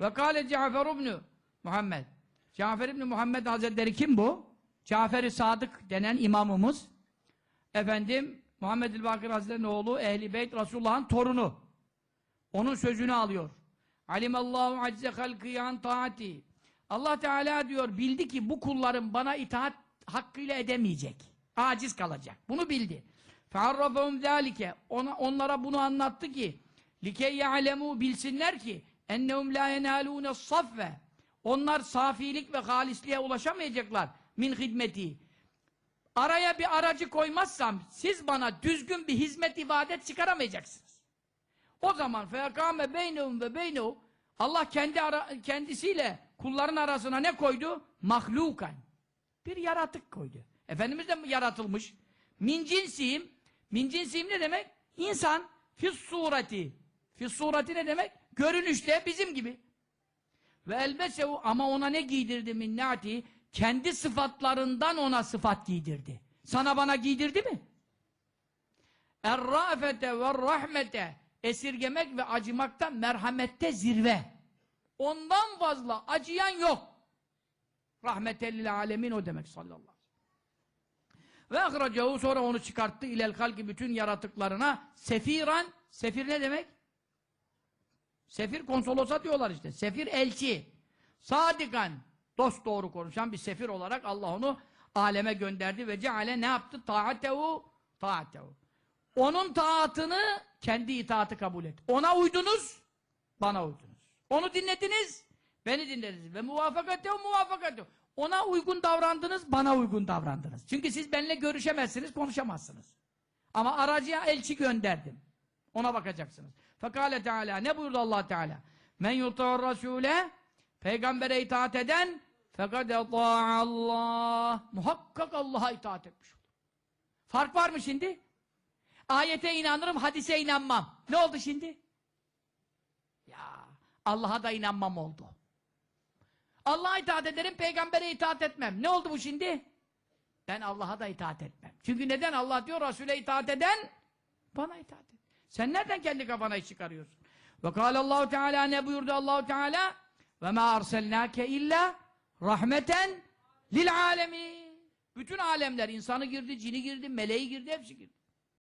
Ve kâle Cafer ibn Muhammed. Cafer ibn Muhammed Hazretleri kim bu? Cafer-i Sadık denen imamımız. Efendim Muhammed Bakır Hazretleri'nin oğlu Ehli Beyt Resulullah'ın torunu. Onun sözünü alıyor. Alimallahu acze halkiyan taati. Allah Teala diyor bildi ki bu kullarım bana itaat hakkıyla edemeyecek. Aciz kalacak. Bunu bildi. Fearrafehum zâlike. Ona, onlara bunu anlattı ki likey ya'lemû bilsinler ki ennehum la yenâlûne safve. Onlar safilik ve halisliğe ulaşamayacaklar min hidmeti. Araya bir aracı koymazsam siz bana düzgün bir hizmet ibadet çıkaramayacaksınız. O zaman feyakâme beynehum ve beynehu Allah kendi ara, kendisiyle kulların arasına ne koydu? Mahlukan. Bir yaratık koydu. Efendimiz de yaratılmış. Min cinsiyim. Min cinsiyim ne demek? İnsan. Fis sureti. Fis sureti ne demek? Görünüşte bizim gibi. Ve elbesehu ama ona ne giydirdi minnati? Kendi sıfatlarından ona sıfat giydirdi. Sana bana giydirdi mi? Er-rafete ve rahmete esirgemek ve acımakta merhamette zirve. Ondan fazla acıyan yok. Rahmetellil alemin o demek sallallahu aleyhi ve sellem. Ve sonra onu çıkarttı ilel halki bütün yaratıklarına sefiran. Sefir ne demek? Sefir konsolosa diyorlar işte. Sefir elçi. Sadikan. Dost doğru konuşan bir sefir olarak Allah onu aleme gönderdi ve ceale ne yaptı? Taatehu taatehu. Onun taatını kendi itaati kabul et. Ona uydunuz, bana uydunuz. Onu dinlediniz, beni dinlediniz. Ve muvafakatehu muvafakatehu. Ona uygun davrandınız, bana uygun davrandınız. Çünkü siz benimle görüşemezsiniz, konuşamazsınız. Ama aracıya elçi gönderdim. Ona bakacaksınız. Fekale Teala ne buyurdu Allah Teala? Men yuta'ur rasule peygambere itaat eden fekad Allah muhakkak Allah'a itaat etmiş olur. Fark var mı şimdi? Ayete inanırım, hadise inanmam. Ne oldu şimdi? Ya Allah'a da inanmam oldu. Allah'a itaat ederim, peygambere itaat etmem. Ne oldu bu şimdi? Ben Allah'a da itaat etmem. Çünkü neden? Allah diyor Resul'e itaat eden bana itaat et. Sen nereden kendi kafana iş çıkarıyorsun? Ve kâlallahu Teala ne buyurdu Allahu Teala? Ve mâ arselnâke illa rahmeten lil alemin. Bütün alemler, insanı girdi, cini girdi, meleği girdi, hepsi girdi.